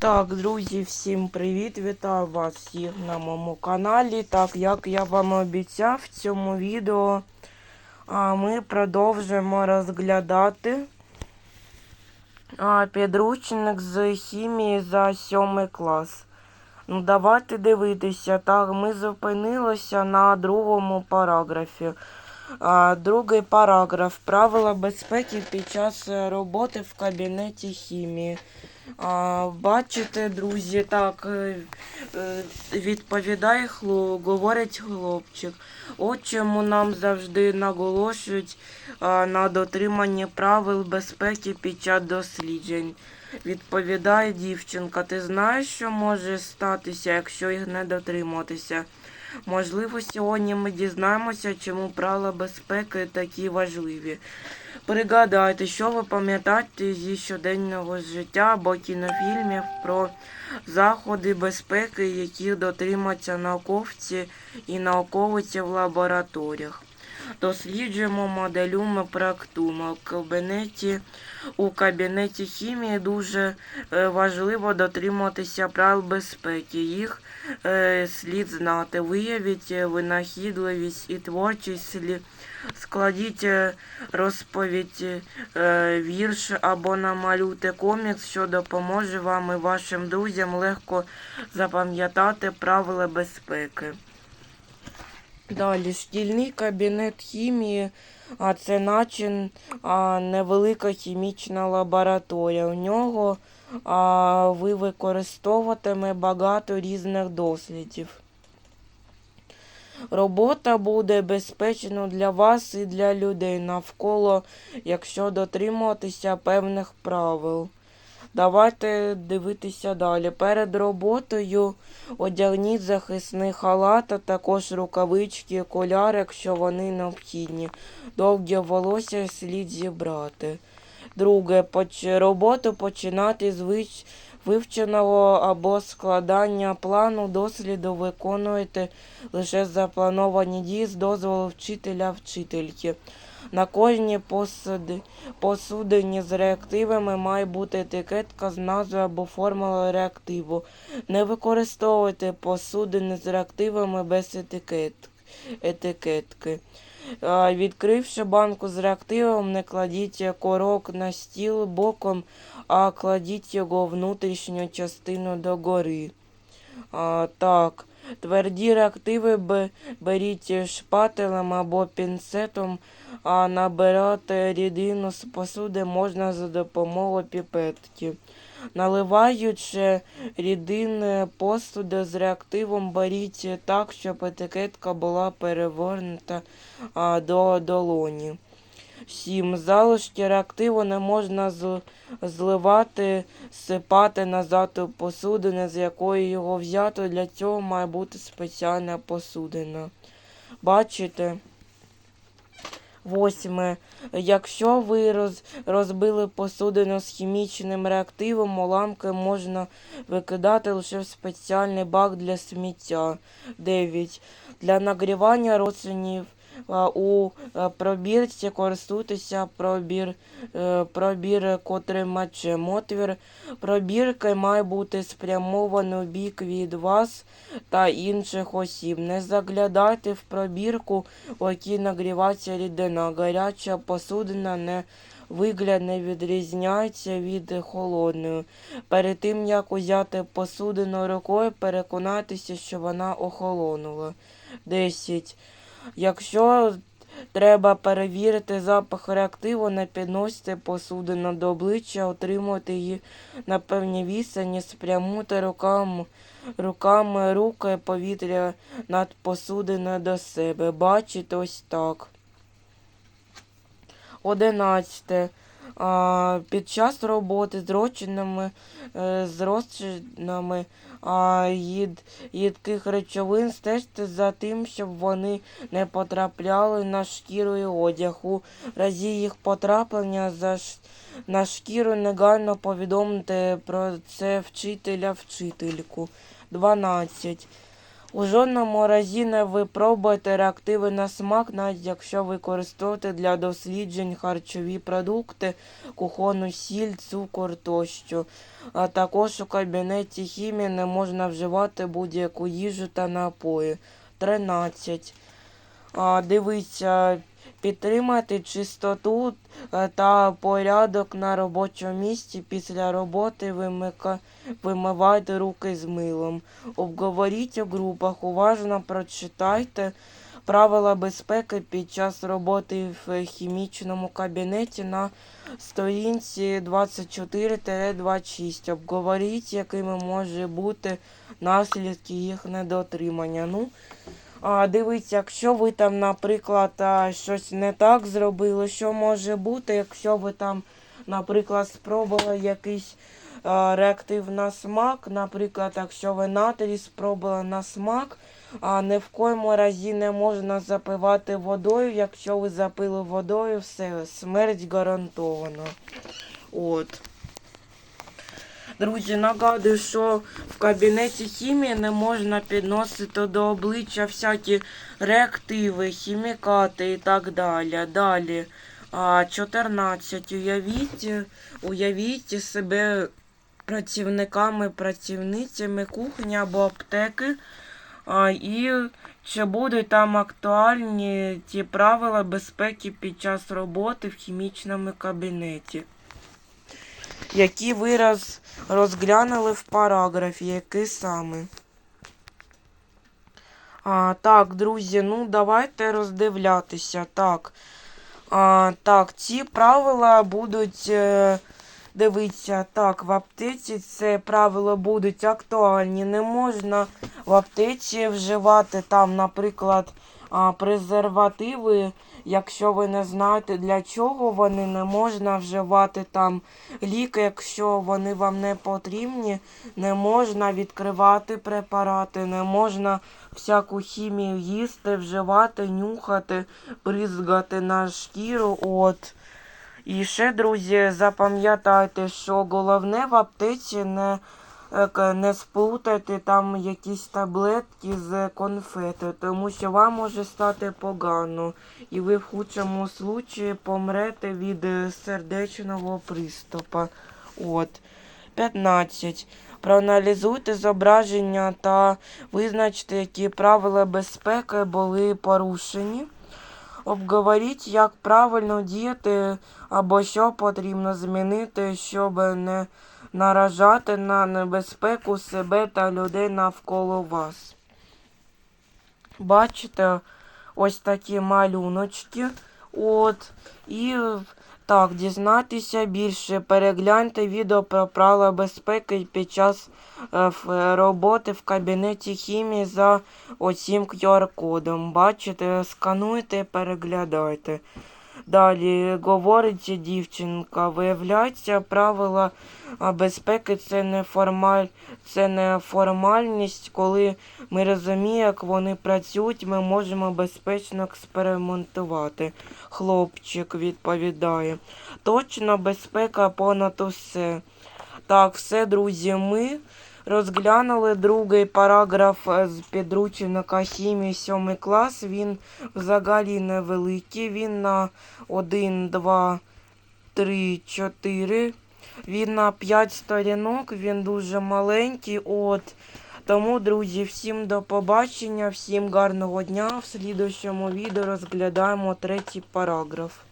Так, друзі, всім привіт! Вітаю вас всіх на моєму каналі. Так, як я вам обіцяв в цьому відео, ми продовжимо розглядати підручник з хімії за 7 клас. Ну, давайте дивитися. Так, ми зупинилися на другому параграфі. Другий параграф. Правила безпеки під час е, роботи в кабінеті хімії. Бачите, друзі, так е, е, відповідає хлоп, говорить хлопчик. От чому нам завжди наголошують на дотриманні правил безпеки під час досліджень. Відповідає дівчинка. Ти знаєш, що може статися, якщо їх не дотриматися? Можливо, сьогодні ми дізнаємося, чому правила безпеки такі важливі. Пригадайте, що ви пам'ятаєте зі щоденного життя або кінофільмів про заходи безпеки, які дотримуються науковці і науковиці в лабораторіях. Досліджуємо, моделюємо, проектуємо. В кабінеті, у кабінеті хімії дуже е, важливо дотримуватися правил безпеки. Їх е, слід знати. Виявіть е, винахідливість і творчість. Складіть розповідь, вірш або намалюйте комікс, що допоможе вам і вашим друзям легко запам'ятати правила безпеки. Далі шкільний кабінет хімії, а це наче а, невелика хімічна лабораторія. У нього а, ви використовуватиме багато різних дослідів. Робота буде безпечною для вас і для людей навколо, якщо дотримуватися певних правил. Давайте дивитися далі. Перед роботою одягніть захисний халат, а також рукавички, окуляри, якщо вони необхідні. Довге волосся слід зібрати. Друге, роботу починати з вивченого або складання плану досліду виконуєте лише заплановані дії з дозволу вчителя вчительки. На кожній посуди, посудині з реактивами має бути етикетка з назвою або формулою реактиву. Не використовуйте посудини з реактивами без етикет, етикетки. Відкривши банку з реактивом, не кладіть корок на стіл боком, а кладіть його внутрішню частину догори. А, так. Тверді реактиви беріть шпателем або пінцетом, а набирати рідину з посуди можна за допомогою піпетки. Наливаючи рідини посуди з реактивом, беріть так, щоб етикетка була перевернута до долоні. 7. Залишки реактиву не можна зливати, сипати назад у посудину, з якої його взято. Для цього має бути спеціальна посудина. Бачите? Восьме. Якщо ви роз, розбили посудину з хімічним реактивом, уламки можна викидати лише в спеціальний бак для сміття. 9. Для нагрівання розчинів у е, пробірці користуйтеся пробір, е, пробір котрий мачем. Отвір пробірки має бути спрямований у бік від вас та інших осіб. Не заглядайте в пробірку, у якій нагрівається рідина. Гаряча посудина не Вигляд не відрізняється від холодної. Перед тим, як узяти посудину рукою, переконайтеся, що вона охолонула. 10. Якщо треба перевірити запах реактиву, не підносити посудину до обличчя, отримувати її на певній відстані, спрямути руками, руками руки повітря над посудиною до себе. Бачите ось так. Одинадцяте. Під час роботи з розчинами, е, з розчинами їд, їдких речовин стежте за тим, щоб вони не потрапляли на шкіру і одяг. У разі їх потраплення за, на шкіру негайно повідомте про це вчителя вчительку. 12. У жодному разі не випробуйте реактиви на смак, навіть якщо використовуєте для досліджень харчові продукти, кухонну сіль, цукор тощо. А також у кабінеті хімії не можна вживати будь-яку їжу та напої. 13. А, дивіться, підтримати чистоту е, та порядок на робочому місці. Після роботи вимика... вимивайте руки з милом. Обговоріть у групах, уважно прочитайте правила безпеки під час роботи в хімічному кабінеті на сторінці 24-26. Обговоріть, якими може бути наслідки їх недотримання. Ну, дивіться, якщо ви там, наприклад, щось не так зробили, що може бути, якщо ви там, наприклад, спробували якийсь реактив на смак, наприклад, якщо ви натрій спробували на смак, а не в коєму разі не можна запивати водою. Якщо ви запили водою, все, смерть гарантована. От. Друзі, нагадую, що в кабінеті хімії не можна підносити до обличчя всякі реактиви, хімікати і так далі. Далі. А, 14. Уявіть, уявіть себе працівниками, працівницями кухні або аптеки. А, і чи будуть там актуальні ті правила безпеки під час роботи в хімічному кабінеті? Які ви роз, розглянули в параграфі, які саме? А, так, друзі, ну давайте роздивлятися. Так, а, так ці правила будуть. Е, Дивіться, так, в аптеці це правила будуть актуальні. Не можна в аптеці вживати там, наприклад, презервативи. Якщо ви не знаєте для чого вони не можна вживати там ліки, якщо вони вам не потрібні, не можна відкривати препарати, не можна всяку хімію їсти, вживати, нюхати, бризгати на шкіру. От. І ще, друзі, запам'ятайте, що головне в аптеці не, не сплутати там якісь таблетки з конфети, тому що вам може стати погано, і ви в худшому случаї помрете від е, сердечного приступу. От. 15. Проаналізуйте зображення та визначте, які правила безпеки були порушені. Обговоріть, як правильно діяти або що потрібно змінити, щоб не наражати на небезпеку себе та людей навколо вас. Бачите, ось такі малюночки. От. І так, дізнатися більше. Перегляньте відео про правила безпеки під час е, роботи в кабінеті хімії за оцим QR-кодом. Бачите, скануйте, переглядайте. Далі говорить дівчинка, виявляється, правила безпеки це не формаль, це не формальність, коли ми розуміємо, як вони працюють, ми можемо безпечно експериментувати. Хлопчик відповідає. Точно безпека понад усе. Так, все, друзі, ми розглянули другий параграф е, з підручника хімії 7 клас. Він взагалі невеликий. Він на 1, 2, 3, 4. Він на 5 сторінок, він дуже маленький. От. Тому, друзі, всім до побачення, всім гарного дня. В слідущому відео розглядаємо третій параграф.